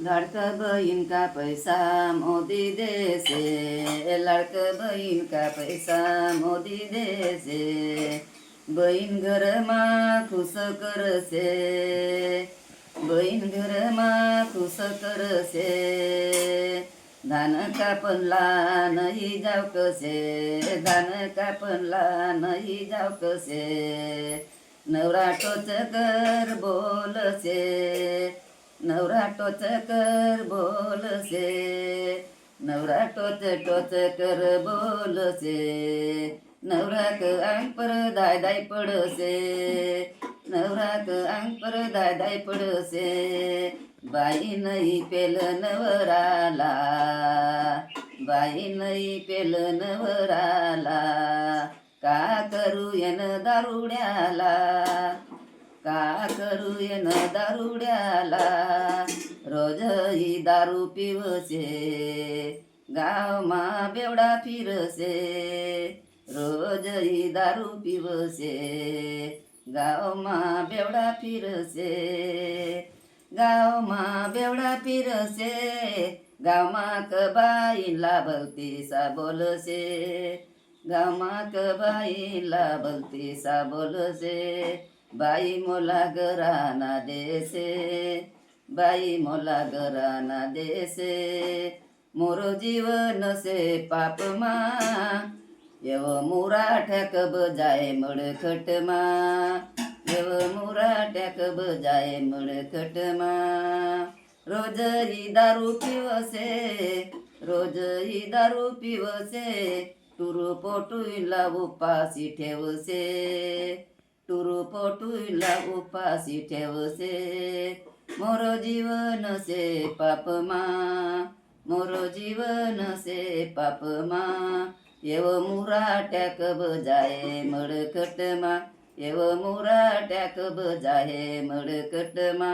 लाडकं बहीण का पैसा मोदी देसे लाडकं बहीण का पैसा मोदी देसे बहीण घरमा खुस करसे बहीण घरमा कर करसे धान कापनला नाही जाव कसे धान कापनला नाही जाव कसे। नवरा टोच कर बोलसे नवरा टोच कर बोलसे नवरा टोच टोच कर बोलसे नवराक क अंग पर दाय दाय पडसे नवराक क अंग पर दाय दाय पडसे बाई नाही पेल नवराला बाई नाही पेल नवराला का करू येन दारुड्याला का करू येन दारुड्याला? रोज ही दारू पिवसे गावमा बेवडा फिरसे. रोज ही दारू पिवसे गावमा बेवडा फिरसे. गावमा बेवडा फिरसे गावमा कबाईला भलतीसा बोलसे. गावमा कबाईला भलतीसा बोलसे. बाई मोला गराना देसे बाई मोला गराना देसे मोरो जीवन से पापमा यव मुराठ्याक बजाय मडखटमा यव मुराठ्याक बजाय मडखटमा रोज ही दारू पिवसे रोज ही दारू पिवसे टुरु पोटुला उपासी ठेवसे टुरु पोटुला उपासी ठेवसे. मोरो जीवन से पापमा मोरो जीवन से पापमा येव मुराट्याक बजाये मडकटमा येव मुराट्याक बजाये मडकटमा